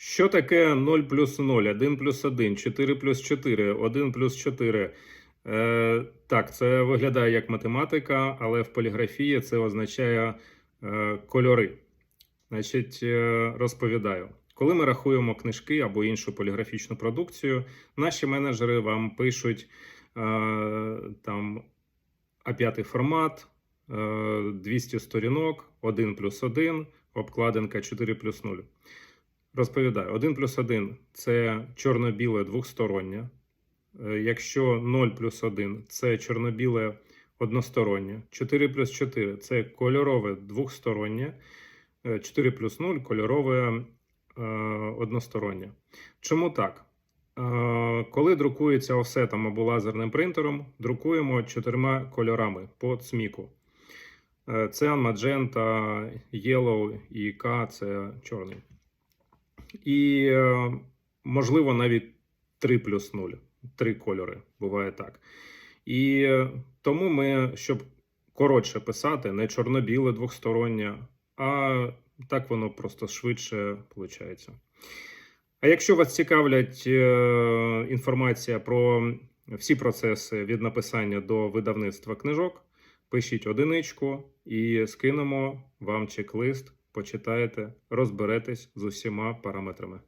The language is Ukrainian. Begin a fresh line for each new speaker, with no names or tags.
Що таке 0 плюс 0, 1 плюс 1, 4 плюс 4, 1 плюс 4? Е, так, це виглядає як математика, але в поліграфії це означає е, кольори. Значить, е, розповідаю. Коли ми рахуємо книжки або іншу поліграфічну продукцію, наші менеджери вам пишуть е, там А5 формат, е, 200 сторінок, 1 плюс 1, обкладинка 4 плюс 0. Розповідаю, 1 плюс 1 це чорно-біле двохстороннє. Е, Якщо 0 плюс 1 це чорно-біле одностороннє. 4 плюс 4 це кольорове двохстороннє. Е, 4 плюс 0 кольорове е, одностороннє. Чому так? Е, Коли друкується офсетом або лазерним принтером, друкуємо чотирма кольорами по цміку. Е, Це Magenta, Yellow і K – це чорний. І, е, можливо, навіть 3 плюс 0. Три кольори. Буває так. І е, тому ми, щоб коротше писати, не чорно-біле двохстороннє, а так воно просто швидше виходить. А якщо вас цікавлять е, інформація про всі процеси від написання до видавництва книжок, пишіть одиничку і скинемо вам чек-лист, почитаєте, розберетесь з усіма параметрами.